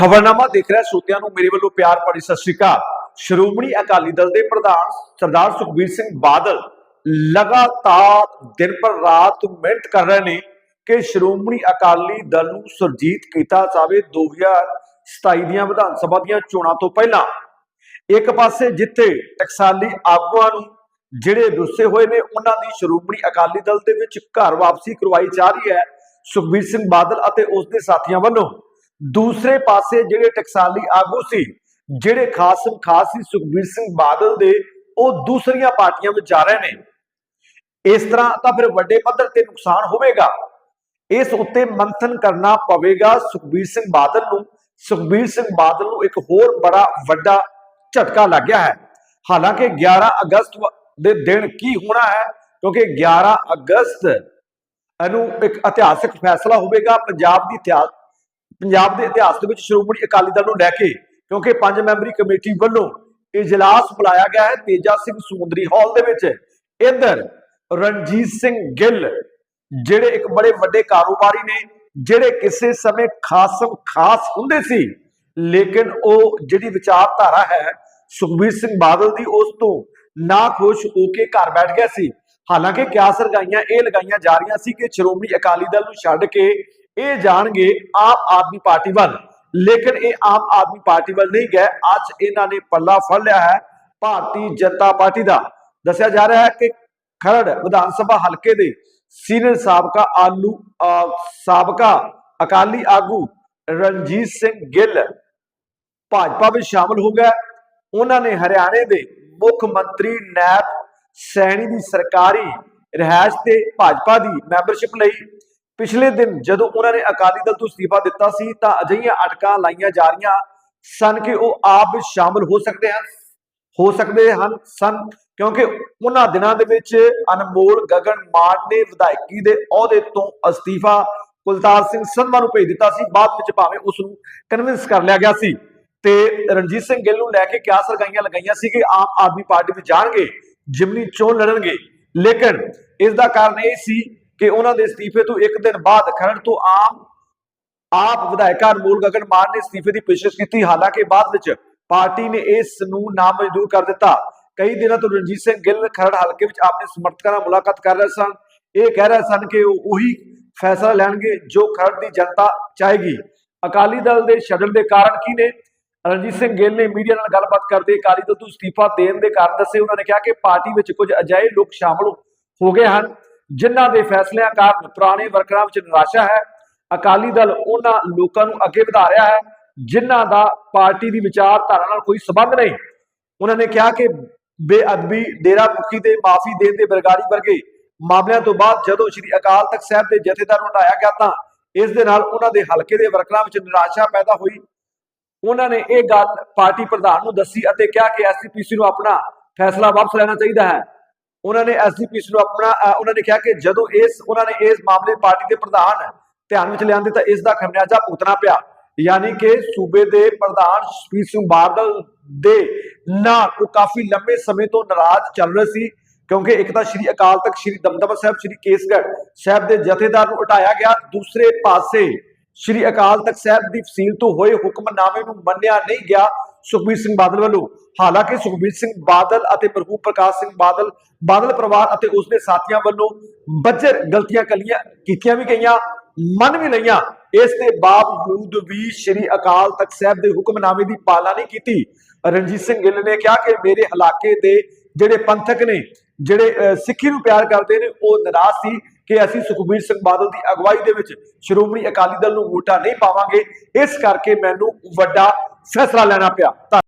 ਖਬਰਨਾਮਾ ਦੇਖ ਰਿਹਾ ਸੋਤਿਆਂ ਨੂੰ ਮੇਰੇ ਵੱਲੋਂ ਪਿਆਰ ਭਰੀ ਸਤਿ ਸ਼੍ਰੀ ਅਕਾਲ। ਸ਼੍ਰੋਮਣੀ ਅਕਾਲੀ ਦਲ ਦੇ ਪ੍ਰਧਾਨ ਸਰਦਾਰ ਸੁਖਬੀਰ ਸਿੰਘ ਬਾਦਲ ਲਗਾਤਾਰ ਦਿਨ ਪਰ ਰਾਤ ਮਿਹਨਤ ਕਰ ਰਹੇ ਨੇ ਕਿ ਸ਼੍ਰੋਮਣੀ ਅਕਾਲੀ ਦਲ ਨੂੰ ਸੁਰਜੀਤ ਕੀਤਾ ਜਾਵੇ। 2027 ਦੀਆਂ ਵਿਧਾਨ ਸਭਾ ਦੀਆਂ ਚੋਣਾਂ ਤੋਂ ਪਹਿਲਾਂ ਇੱਕ ਪਾਸੇ ਜਿੱਥੇ ਟਕਸਾਲੀ ਆਗੂਆਂ ਨੂੰ ਜਿਹੜੇ ਰੁੱਸੇ ਹੋਏ ਨੇ, ਉਹਨਾਂ ਦੀ ਸ਼੍ਰੋਮਣੀ ਅਕਾਲੀ ਦਲ ਦੇ ਵਿੱਚ ਘਰ ਵਾਪਸੀ ਕਰਵਾਈ ਜਾ ਰਹੀ ਹੈ। ਸੁਖਬੀਰ ਸਿੰਘ ਬਾਦਲ ਅਤੇ ਉਸ ਦੇ ਸਾਥੀਆਂ ਵੱਲੋਂ ਦੂਸਰੇ ਪਾਸੇ ਜਿਹੜੇ ਟਕਸਾਲੀ ਆਗੂ ਸੀ, ਜਿਹੜੇ ਖਾਸਮ ਖਾਸ ਸੀ ਸੁਖਬੀਰ ਸਿੰਘ ਬਾਦਲ ਦੇ, ਉਹ ਦੂਸਰੀਆਂ ਪਾਰਟੀਆਂ ਵਿੱਚ ਜਾ ਰਹੇ ਨੇ। ਇਸ ਤਰ੍ਹਾਂ ਤਾਂ ਫਿਰ ਵੱਡੇ ਪੱਧਰ ਤੇ ਨੁਕਸਾਨ ਹੋਵੇਗਾ। ਇਸ ਉੱਤੇ ਮੰਥਨ ਕਰਨਾ ਪਵੇਗਾ ਸੁਖਬੀਰ ਸਿੰਘ ਬਾਦਲ ਨੂੰ। ਸੁਖਬੀਰ ਸਿੰਘ ਬਾਦਲ ਨੂੰ ਇੱਕ ਹੋਰ ਬੜਾ ਵੱਡਾ ਝਟਕਾ ਲੱਗਿਆ ਹੈ। ਹਾਲਾਂਕਿ 11 ਅਗਸਤ ਦੇ ਦਿਨ ਕੀ ਹੋਣਾ ਹੈ? ਕਿਉਂਕਿ 11 ਅਗਸਤ ਨੂੰ ਇੱਕ ਇਤਿਹਾਸਕ ਫੈਸਲਾ ਹੋਵੇਗਾ। ਪੰਜਾਬ ਦੀ ਇਤਿਹਾਸ ਪੰਜਾਬ ਦੇ ਇਤਿਹਾਸ ਦੇ ਵਿੱਚ ਸ਼੍ਰੋਮਣੀ ਅਕਾਲੀ ਦਲ ਨੂੰ ਲੈ ਕੇ, ਕਿਉਂਕਿ ਪੰਜ ਮੈਂਬਰੀ ਕਮੇਟੀ ਵੱਲੋਂ ਇਜਲਾਸ ਬੁਲਾਇਆ ਗਿਆ ਹੈ ਤੇਜਾ ਸਿੰਘ ਸਮੁੰਦਰੀ ਹਾਲ ਦੇ ਵਿੱਚ। ਇੱਧਰ ਰਣਜੀਤ ਸਿੰਘ ਗਿੱਲ, ਜਿਹੜੇ ਇੱਕ ਬੜੇ ਵੱਡੇ ਕਾਰੋਬਾਰੀ ਨੇ, ਜਿਹੜੇ ਕਿਸੇ ਸਮੇਂ ਖਾਸਮ ਖਾਸ ਹੁੰਦੇ ਸੀ, ਲੇਕਿਨ ਉਹ ਜਿਹੜੀ ਵਿਚਾਰਧਾਰਾ ਹੈ, ਸੁਖਬੀਰ ਸਿੰਘ ਬਾਦਲ ਦੀ ਉਸ ਤੋਂ ਨਾ ਖੁਸ਼ ਹੋ ਕੇ ਘਰ ਬੈਠ ਗਿਆ ਸੀ। ਹਾਲਾਂਕਿ ਕਿਆਸ ਲਗਾਈਆਂ ਇਹ ਲਗਾਈਆਂ ਜਾ ਰਹੀਆਂ ਸੀ ਕਿ ਸ਼੍ਰੋਮਣੀ ਅਕਾਲੀ ਦਲ ਨੂੰ ਛੱਡ ਕੇ ਇਹ ਜਾਣਗੇ ਆਮ ਆਦਮੀ ਪਾਰਟੀ ਵੱਲ। ਲੇਕਿਨ ਇਹ ਆਮ ਆਦਮੀ ਪਾਰਟੀ ਵੱਲ ਨਹੀਂ ਗਏ। ਅੱਜ ਇਹਨਾਂ ਨੇ ਪੱਲਾ ਫੜ ਲਿਆ ਹੈ ਭਾਰਤੀ ਜਨਤਾ ਪਾਰਟੀ ਦਾ। ਦੱਸਿਆ ਜਾ ਰਿਹਾ ਹੈ ਕਿ ਖਰੜ ਵਿਧਾਨ ਸਭਾ ਹਲਕੇ ਦੇ ਸੀਨੀਅਰ ਸਾਬਕਾ ਆਲੂ ਸਾਬਕਾ ਅਕਾਲੀ ਆਗੂ ਰਣਜੀਤ ਸਿੰਘ ਗਿੱਲ ਭਾਜਪਾ ਵਿੱਚ ਸ਼ਾਮਲ ਹੋ ਗਏ ਉਹਨਾਂ ਨੇ ਹਰਿਆਣੇ ਦੇ ਮੁੱਖ ਮੰਤਰੀ ਨੈਬ ਸੈਣੀ ਦੀ ਸਰਕਾਰੀ ਰਿਹਾਇਸ਼ ਤੇ ਭਾਜਪਾ ਦੀ ਮੈਂਬਰਸ਼ਿਪ ਲਈ ਪਿਛਲੇ ਦਿਨ ਜਦੋਂ ਉਹਨਾਂ ਨੇ ਅਕਾਲੀ ਦਲ ਤੋਂ ਅਸਤੀਫਾ ਦਿੱਤਾ ਸੀ ਤਾਂ ਅਜਿਹੀਆਂ ਅਟਕਾਂ ਲਾਈਆਂ ਜਾ ਰਹੀਆਂ ਸਨ ਕਿ ਉਹ ਆਪ ਵਿੱਚ ਸ਼ਾਮਲ ਹੋ ਸਕਦੇ ਹਨ, ਹੋ ਸਕਦੇ ਹਨ, ਸਨ, ਕਿਉਂਕਿ ਉਹਨਾਂ ਦਿਨਾਂ ਦੇ ਵਿੱਚ ਅਨਮੋਲ ਗਗਨ ਮਾਨ ਨੇ ਵਿਧਾਇਕੀ ਦੇ ਅਹੁਦੇ ਤੋਂ ਅਸਤੀਫਾ ਕੁਲਤਾਰ ਸਿੰਘ ਸੰਧਵਾ ਨੂੰ ਭੇਜ ਦਿੱਤਾ ਸੀ, ਬਾਅਦ ਵਿੱਚ ਭਾਵੇਂ ਉਸ ਨੂੰ ਕਨਵਿੰਸ ਕਰ ਲਿਆ ਗਿਆ ਸੀ ਤੇ ਰਣਜੀਤ ਸਿੰਘ ਗਿੱਲ ਨੂੰ ਲੈ ਕੇ ਕਿਆ ਸਰਗਾਈਆਂ ਲਗਾਈਆਂ ਸੀ ਕਿ ਆਮ ਆਦਮੀ ਪਾਰਟੀ ਵਿੱਚ ਜਾਣਗੇ, ਜਿਮਨੀ ਚੋਣ ਲੜਨਗੇ, ਲੇਕਿਨ ਇਸ ਦਾ ਕਾਰਨ ਇਹ ਸੀ ਕਿ ਉਹਨਾਂ ਦੇ ਅਸਤੀਫੇ ਤੋਂ ਇੱਕ ਦਿਨ ਬਾਅਦ ਖਰੜ ਤੋਂ ਆਮ ਆਪ ਵਿਧਾਇਕਾ ਅਨਮੋਲ ਗਗਨ ਮਾਨ ਨੇ ਅਸਤੀਫੇ ਦੀ ਪੇਸ਼ਕਸ਼ ਕੀਤੀ। ਹਾਲਾਂਕਿ ਬਾਅਦ ਵਿੱਚ ਪਾਰਟੀ ਨੇ ਇਸ ਨੂੰ ਨਾਮਨਜ਼ੂਰ ਕਰ ਦਿੱਤਾ। ਕਈ ਦਿਨਾਂ ਤੋਂ ਰਣਜੀਤ ਸਿੰਘ ਗਿੱਲ ਖਰੜ ਹਲਕੇ ਵਿੱਚ ਆਪਣੇ ਸਮਰਥਕਾਂ ਨਾਲ ਮੁਲਾਕਾਤ ਕਰ ਰਹੇ ਸਨ। ਇਹ ਕਹਿ ਰਹੇ ਸਨ ਕਿ ਉਹ ਉਹੀ ਫੈਸਲਾ ਲੈਣਗੇ ਜੋ ਖਰੜ ਦੀ ਜਨਤਾ ਚਾਹੇਗੀ। ਅਕਾਲੀ ਦਲ ਦੇ ਛੱਡਣ ਦੇ ਕਾਰਨ ਕੀ ਨੇ? ਰਣਜੀਤ ਸਿੰਘ ਗਿੱਲ ਨੇ ਮੀਡੀਆ ਨਾਲ ਗੱਲਬਾਤ ਕਰਦੇ ਅਕਾਲੀ ਦਲ ਤੋਂ ਅਸਤੀਫਾ ਦੇਣ ਦੇ ਕਾਰਨ ਦੱਸੇ ਉਹਨਾਂ ਨੇ ਕਿਹਾ ਕਿ ਪਾਰਟੀ ਵਿੱਚ ਕੁਝ ਅਜਿਹੇ ਲੋਕ ਸ਼ਾਮਲ ਹੋ ਗਏ ਹਨ ਜਿਨ੍ਹਾਂ ਦੇ ਫੈਸਲਿਆਂ ਕਾਰਨ ਪੁਰਾਣੇ ਵਰਕਰਾਂ ਵਿੱਚ ਨਿਰਾਸ਼ਾ ਹੈ, ਅਕਾਲੀ ਦਲ ਉਹਨਾਂ ਲੋਕਾਂ ਨੂੰ ਅੱਗੇ ਵਧਾ ਰਿਹਾ ਹੈ, ਜਿਨ੍ਹਾਂ ਦਾ ਪਾਰਟੀ ਦੀ ਵਿਚਾਰਧਾਰਾ ਨਾਲ ਕੋਈ ਸਬੰਧ ਨਹੀਂ। ਉਹਨਾਂ ਨੇ ਕਿਹਾ ਕਿ ਬੇਅਦਬੀ ਡੇਰਾ ਮੁਖੀ ਤੇ ਮਾਫੀ ਦੇਣ ਦੇ ਬਰਗਾੜੀ ਵਰਗੇ ਮਾਮਲਿਆਂ ਤੋਂ ਬਾਅਦ ਜਦੋਂ ਸ੍ਰੀ ਅਕਾਲ ਤਖਤ ਸਾਹਿਬ ਦੇ ਜਥੇਦਾਰ ਨੂੰ ਹਟਾਇਆ ਗਿਆ ਤਾਂ ਇਸ ਦੇ ਨਾਲ ਉਹਨਾਂ ਦੇ ਹਲਕੇ ਦੇ ਵਰਕਰਾਂ ਵਿੱਚ ਨਿਰਾਸ਼ਾ ਪੈਦਾ ਹੋਈ। ਉਹਨਾਂ ਨੇ ਇਹ ਗੱਲ ਪਾਰਟੀ ਪ੍ਰਧਾਨ ਨੂੰ ਦੱਸੀ ਅਤੇ ਕਿਹਾ ਕਿ ਐਸਜੀਪੀਸੀ ਨੂੰ ਆਪਣਾ ਫੈਸਲਾ ਵਾਪਸ ਲੈਣਾ ਚਾਹੀਦਾ ਹੈ। ਉਹਨਾਂ ਨੇ ਐਸਜੀਪੀਸੀ ਨੂੰ ਆਪਣਾ ਉਹਨਾਂ ਨੇ ਕਿਹਾ ਕਿ ਜਦੋਂ ਇਸ, ਉਹਨਾਂ ਨੇ ਇਸ ਮਾਮਲੇ ਪਾਰਟੀ ਦੇ ਪ੍ਰਧਾਨ ਧਿਆਨ ਵਿੱਚ ਲਿਆਂਦੇ ਤਾਂ ਇਸ ਦਾ ਖਮਿਆਜਾ ਭੁਗਤਣਾ ਪਿਆ। ਯਾਨੀ ਕਿ ਸੂਬੇ ਦੇ ਪ੍ਰਧਾਨ ਸੁਖਬੀਰ ਸਿੰਘ ਬਾਦਲ ਦੇ ਨਾਲ ਉਹ ਕਾਫੀ ਲੰਬੇ ਸਮੇਂ ਤੋਂ ਨਾਰਾਜ਼ ਚੱਲ ਰਹੇ ਸੀ, ਕਿਉਂਕਿ ਇੱਕ ਤਾਂ ਸ਼੍ਰੀ ਅਕਾਲ ਤਖਤ ਸ਼੍ਰੀ ਦਮਦਮਾ ਸਾਹਿਬ, ਸ਼੍ਰੀ ਕੇਸਗੜ੍ਹ ਸਾਹਿਬ ਦੇ ਜਥੇਦਾਰ ਨੂੰ ਹਟਾਇਆ ਗਿਆ, ਦੂਸਰੇ ਪਾਸੇ ਸ਼੍ਰੀ ਅਕਾਲ ਤਖਤ ਸਾਹਿਬ ਦੀ ਫਸੀਲ ਤੋਂ ਹੋਏ ਹੁਕਮਨਾਮੇ ਨੂੰ ਮੰਨਿਆ ਨਹੀਂ ਗਿਆ ਸੁਖਬੀਰ ਸਿੰਘ ਬਾਦਲ ਵੱਲੋਂ। ਹਾਲਾਂਕਿ ਸੁਖਬੀਰ ਸਿੰਘ ਬਾਦਲ ਅਤੇ ਪ੍ਰਭੂ ਪ੍ਰਕਾਸ਼ ਸਿੰਘ ਬਾਦਲ ਬਾਦਲ ਪਰਿਵਾਰ ਅਤੇ ਉਸ ਦੇ ਸਾਥੀਆਂ ਵੱਲੋਂ ਬੱਜਰ ਗਲਤੀਆਂ ਕਲੀਆਂ ਕੀਤੀਆਂ ਵੀ ਗਈਆਂ, ਮੰਨ ਵੀ ਲਈਆਂ। ਇਸ ਦੇ ਬਾਵਜੂਦ ਵੀ ਸ਼੍ਰੀ ਅਕਾਲ ਤਖਤ ਸਾਹਿਬ ਦੇ ਹੁਕਮਨਾਮੇ ਦੀ ਪਾਲਣਾ ਨਹੀਂ ਕੀਤੀ। ਰਣਜੀਤ ਸਿੰਘ ਗਿੱਲ ਨੇ ਕਿਹਾ ਕਿ ਮੇਰੇ ਇਲਾਕੇ ਦੇ ਜਿਹੜੇ ਪੰਥਕ ਨੇ, ਜਿਹੜੇ ਸਿੱਖੀ ਨੂੰ ਪਿਆਰ ਕਰਦੇ ਨੇ, ਉਹ ਨਿਰਾਸ਼ ਸੀ ਕਿ ਅਸੀਂ ਸੁਖਬੀਰ ਸਿੰਘ ਬਾਦਲ ਦੀ ਅਗਵਾਈ ਦੇ ਵਿੱਚ ਸ਼੍ਰੋਮਣੀ ਅਕਾਲੀ ਦਲ ਨੂੰ ਵੋਟਾਂ ਨਹੀਂ ਪਾਵਾਂਗੇ। ਇਸ ਕਰਕੇ ਮੈਨੂੰ ਵੱਡਾ ਫੈਸਲਾ ਲੈਣਾ ਪਿਆ। ਧੰਨ-